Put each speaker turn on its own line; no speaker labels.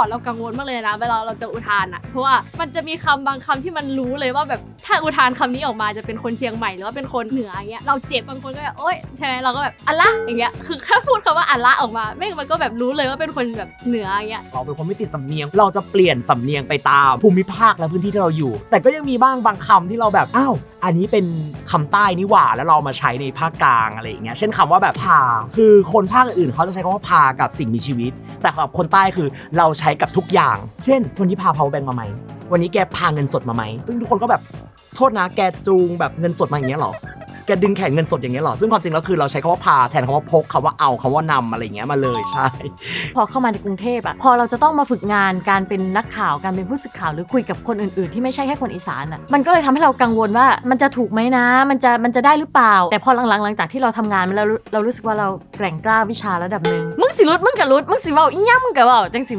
่อนเรากังวลมากเลยนะเวลาเราจะอุทานอะเพราะว่ามันจะมีคำบางคำที่มันรู้เลยว่าแบบถ้าอุทานคำนี้ออกมาจะเป็นคนเชียงใหม่หรือว่าเป็นคนเหนืออย่างเงี้ยเราเจ็บบางคนก็แบบโอ๊ยใช่ไหมเราก็แบบอัลละอย่างเงี้ยคือแค่พูดคำว่าอัลละออกมาแม่งมันก็แบบรู้เลยว่าเป็นคนแบบเหนืออย่างเงี้ย
เราเป็นคนไม่ติดสำเนียง เราจะเปลี่ยนสำเนียงไปตามภูมิภาคและพื้นที่ที่เราอยู่ แต่ก็ยังมีบ้างบางคำที่เราแบบอ้าวอันนี้เป็นคำใต้นี่หว่าแล้วเรามาใช้ในภาคกลางอะไรอย่างเงี้ยเช่นคำว่าแบบพา คือคนภาคอื่นเขาจะใช้คำว่าพากับสิ่งมีชีวิต แต่สำหรับคนใต้คือเราใช้กับทุกอย่าง เช่นวันนี้พาเผาแบงมาไหมวันนี้แกพาเงินสดมาไหมซึ่งทุกคนก็แบบโทษนะแกจูงแบบเงินสดมาอย่างเงี้ยเหรอ กดึงแขนเงินสดอย่างเงี้ยเหรอ ซึ่งความจริงแล้วคือเราใช้คำว่าพาแทนคำว่าพกคำว่าเอาคำว่านำอะไรอย่างเงี้ยมาเลยใช่
พอเข้ามาในกรุงเทพอะพอเราจะต้องมาฝึกงานการเป็นนักข่าวการเป็นผู้สื่อข่าวหรือคุยกับคนอื่นๆ ที่ไม่ใช่แค่คนอีสานอะมันก็เลยทำให้เรากังวลว่ามันจะถูกไหมนะ มันจะมันจะได้หรือเปล่า แต่พอหลังๆหลังจากที่เราทำงานมาแล้วเรารู้สึกว่าเราแกร่งกล้าวิชาระดับหนึ่งมึงสิรุดมึงกับรุดมึงสิเว้าอีหยังมึงกับเว้าจังสิแหม